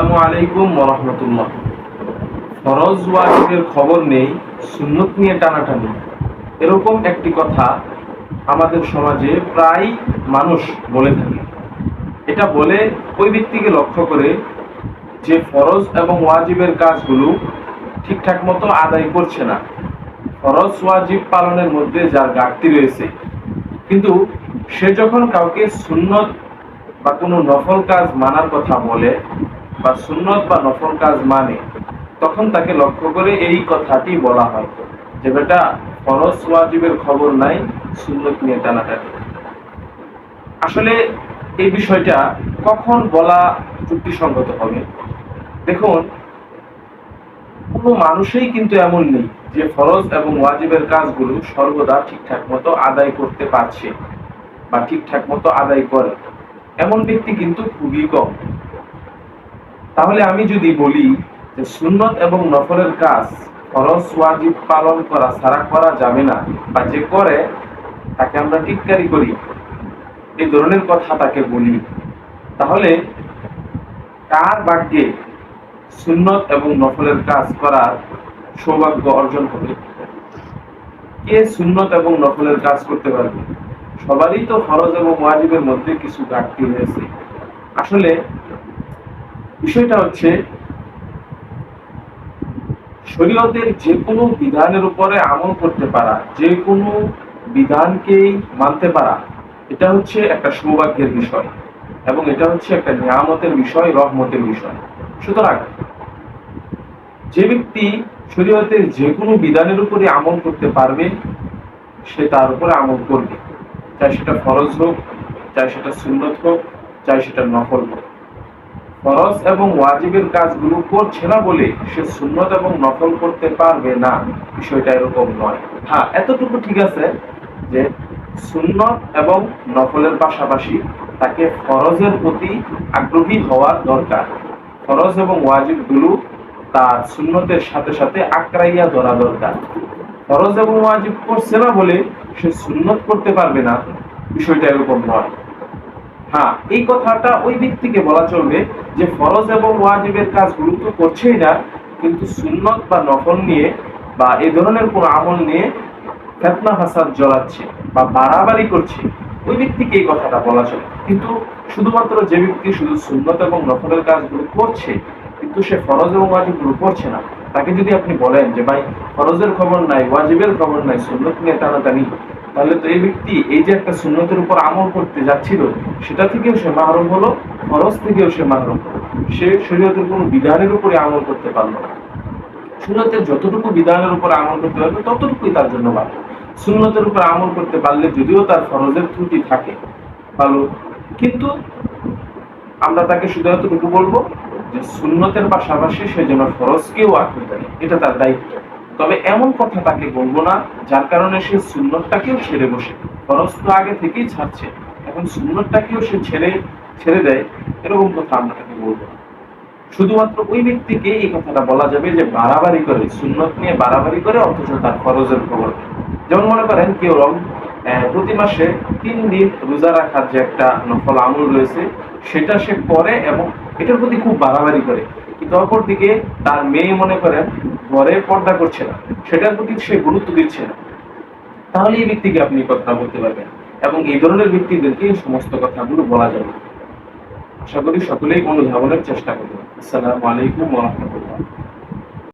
আসসালামু আলাইকুম রহমতুল্লাহ। ফরজ ওয়াজিবের খবর নেই, সুন্নত নিয়ে টানাটানি। এরকম একটি কথা আমাদের সমাজে প্রায় মানুষ বলে থাকে। এটা বলে ওই ব্যক্তিকে লক্ষ্য করে যে ফরজ এবং ওয়াজিবের কাজগুলো ঠিকঠাক মতো আদায় করছে না। ফরজ ওয়াজিব পালনের মধ্যে যার ঘাটতি রয়েছে। কিন্তু সে যখন কাউকে সুন্নত বা কোনো নফল কাজ মানার কথা বলে বা সুন্নত বা নফল কাজ মানে তখন তাকে লক্ষ্য করে এই কথাটি বলা হয় যে বেটা, ফরজ ওয়াজিবের খবর নাই, সুন্নত নিয়ে টানাটানি। আসলে এই বিষয়টা কখন বলা যুক্তিসঙ্গত হবে? দেখুন, কোনো মানুষই কিন্তু এমন নেই যে ফরজ এবং ওয়াজিবের কাজগুলো সর্বদা ঠিকঠাক মতো আদায় করতে পারছে বা ঠিকঠাক মতো আদায় করে। এমন ব্যক্তি কিন্তু খুবই কম। তাহলে আমি যদি বলি যে সুন্নত এবং নফলের কাজ ফরজ, ওয়াজিব পালন করা ছাড়া করা যাবে না বা যে করে, তাকে আমরা টিটকারি করি। এই ধরনের কথা তাকে বলি। তাহলে কার ভাগ্যে সুন্নত এবং নফলের কাজ করার সৌভাগ্য অর্জন হবে? কে সুন্নত এবং নফলের কাজ করতে পারবে? সবারই তো ফরজ এবং ওয়াজিবের মধ্যে কিছু ঘাটতি রয়েছে। আসলে বিষয়টা হচ্ছে, শরীয়তের যে কোনো বিধানের উপরে আমল করতে পারা যে কোনো বিধানকেই মানতে পারা, এটা হচ্ছে একটা সৌভাগ্যের বিষয় এবং এটা হচ্ছে একটা নিয়ামতের বিষয়, রহমতের বিষয়। সুতরাং, যে ব্যক্তি শরীয়তের যে কোনো বিধানের উপরে আমল করতে পারবে, সে তার উপরে আমল করবে। চাই সেটা ফরজ হোক, চাই সেটা সুন্নত হোক, চাই সেটা নফল হোক। ফরজ এবং ওয়াজিবের কাজগুলো করছে না বলে সে সুন্নত এবং নফল করতে পারবে না। বিষয়টা এরকম নয়। হ্যাঁ এতটুকু ঠিক আছে যে সুন্নত এবং নফলের পাশাপাশি তাকে ফরজের প্রতি আগ্রহী হওয়ার দরকার। ফরজ এবং ওয়াজিবগুলো তার সুন্নতের সাথে সাথে আঁকড়াইয়া ধরা দরকার। ফরজ এবং ওয়াজিব করছে না বলে সে সুন্নত করতে পারবে না। বিষয়টা এরকম নয়। হ্যাঁ এই কথাটা ওই ব্যক্তিকে বলা চলবে যে ফরজ এবং ওয়াজিবের করছেই না, কিন্তু সুন্নত বা নফল নিয়ে বা এই ধরনের কোন আমল নিয়ে ফেতনা জ্বলাচ্ছে বা বাড়াবাড়ি করছে, ওই ব্যক্তিকে এই কথাটা বলা চলে কিন্তু শুধুমাত্র যে ব্যক্তি শুধু সুন্নত এবং নফলের কাজগুলো করছে, কিন্তু সে ফরজ এবং ওয়াজিবগুলো করছে না। তাকে যদি আপনি বলেন যে, ভাই, ফরজের খবর নাই, ওয়াজিবের খবর নাই, সুন্নত নিয়ে টানাটানি তাহলে তো এই ব্যক্তি এই যে একটা সুন্নতের উপর আমল করতে যাচ্ছিল, সেটা থেকেও সে মাহরম হলো, ফরজ থেকেও সে মাহরুম হলো। সে শরীয়তের কোনো বিধানের উপরে আমল করতে পারল না। সুন্নতের যতটুকু বিধানের উপর আমল করতে পারবে, ততটুকুই তার জন্য ভালো। সুন্নতের উপর আমল করতে পারলে যদিও তার ফরজের ত্রুটি থাকে, ভালো। কিন্তু আমরা তাকে শুধু এতটুকু বলব যে সুন্নতের পাশাপাশি সে যেন ফরজকেও আঁকতে পারে এটা তার দায়িত্ব। তবে এমন কথা তাকে বলব না, যার কারণে সে সুন্নতটাকেও ছেড়ে বসে। ফরজ তো আগে থেকেই ছাড়ছে। এখন সুন্নতটাকেও সে ছেড়ে ছেড়ে দেয়, এরকম কথা আমরা তাকে বলব না। শুধুমাত্র ওই ব্যক্তিকে এই কথাটা বলা যাবে যে বাড়াবাড়ি করে, সুন্নত নিয়ে বাড়াবাড়ি করে, অথচ তার খরচের খবর। যেমন মনে করেন কেউ রং প্রতি মাসে তিন দিন রোজা রাখার যে একটা নফল আমল রয়েছে, সেটা সে করে এবং এটার প্রতি খুব বাড়াবাড়ি করে। কিন্তু অপর দিকে তার মেয়ে মনে করেন ঘরে পর্দা করছে না, সেটার প্রতি সে গুরুত্ব দিচ্ছে না। তাহলে এই ব্যক্তিকে আপনি কথা বলতে পারবেন এবং এই ধরনের ব্যক্তিদেরকে এই সমস্ত কথাগুলো বলা যাবে। আশা করি সকলেই অনুধাবনের চেষ্টা করবেন। আসসালামু আলাইকুম রাহমাতুল্লাহ।